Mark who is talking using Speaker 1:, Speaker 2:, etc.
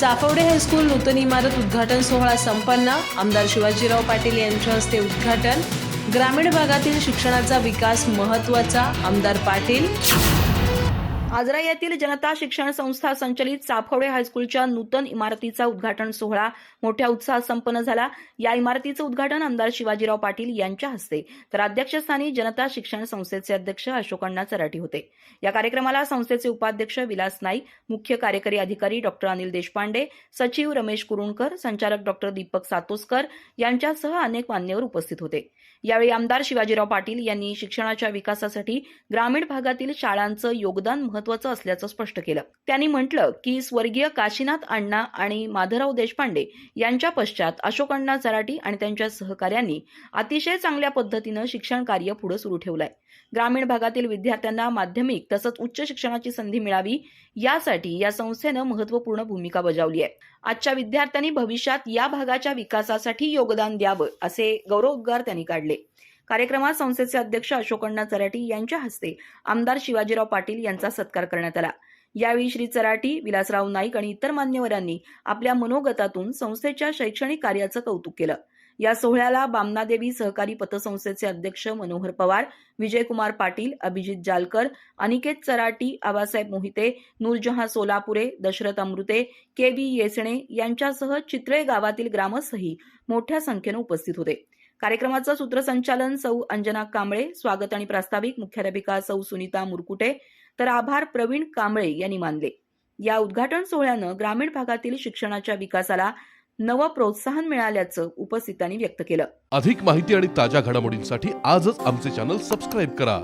Speaker 1: चाफवडे high school नूतन इमारत उद्घाटन सोहळा संपन्न. आमदार शिवाजीराव पाटील यांच्या हस्ते उद्घाटन. ग्रामीण भागातील शिक्षणाचा विकास महत्त्वाचा आमदार पाटील.
Speaker 2: आजरा येथील जनता शिक्षण संस्था संचलित चाफवडे हायस्कूलच्या नूतन इमारतीचा उद्घाटन सोहळा मोठ्या उत्साहात संपन्न झाला. या इमारतीचं उद्घाटन आमदार शिवाजीराव पाटील यांच्या हस्ते तर अध्यक्षस्थानी जनता शिक्षण संस्थेचे अध्यक्ष अशोकण्णा चराटी होते. या कार्यक्रमाला संस्थेचे उपाध्यक्ष विलास नाईक मुख्य कार्यकारी अधिकारी डॉक्टर अनिल देशपांडे सचिव रमेश कुरुणकर संचालक डॉक्टर दीपक सातोसकर यांच्यासह अनेक मान्यवर उपस्थित होते. यावेळी आमदार शिवाजीराव पाटील यांनी शिक्षणाच्या विकासासाठी ग्रामीण भागातील शाळांचं योगदान महत्त्व महत्वाचं असल्याचं स्पष्ट केलं. त्यांनी म्हटलं की स्वर्गीय काशीनाथ अण्णा आणि माधवराव देशपांडे यांच्या पश्चात अशोक अण्णा चराटी आणि त्यांच्या सहकार्यांनी अतिशय चांगल्या पद्धतीनं शिक्षण कार्य पुढे सुरू ठेवलंय. ग्रामीण भागातील विद्यार्थ्यांना माध्यमिक तसंच उच्च शिक्षणाची संधी मिळावी यासाठी या संस्थेनं महत्त्वपूर्ण भूमिका बजावली आहे. आजच्या विद्यार्थ्यांनी भविष्यात या भागाच्या विकासासाठी योगदान द्यावं असे गौरवोद्गार त्यांनी काढले. कार्यक्रमात संस्थेचे अध्यक्ष अशोकण्णा चराटी यांच्या हस्ते आमदार शिवाजीराव पाटील यांचा सत्कार करण्यात आला. यावेळी श्री चराटी विलासराव नाईक आणि इतर मान्यवरांनी आपल्या मनोगतातून संस्थेच्या शैक्षणिक कार्याचं कौतुक केलं. या सोहळ्याला बामनादेवी सहकारी पतसंस्थेचे अध्यक्ष मनोहर पवार विजयकुमार पाटील अभिजित जालकर अनिकेत चराटी आबासाहेब मोहिते नूरजहां सोलापुरे दशरथ अमृते के बी येसणे यांच्यासह चित्रे गावातील ग्रामस्थही मोठ्या संख्येनं उपस्थित होते. कार्यक्रमाचं सूत्रसंचालन सौ अंजना कांबळे स्वागत आणि प्रास्ताविक मुख्याध्यापिका सौ सुनीता मुरकुटे तर आभार प्रवीण कांबळे यांनी मानले. या उद्घाटन सोहळ्यानं ग्रामीण भागातील शिक्षणाच्या विकासाला नवं प्रोत्साहन मिळाल्याचं उपस्थितांनी व्यक्त केलं.
Speaker 3: अधिक माहिती आणि ताज्या घडामोडींसाठी आजच आमचे चॅनल सबस्क्राईब करा.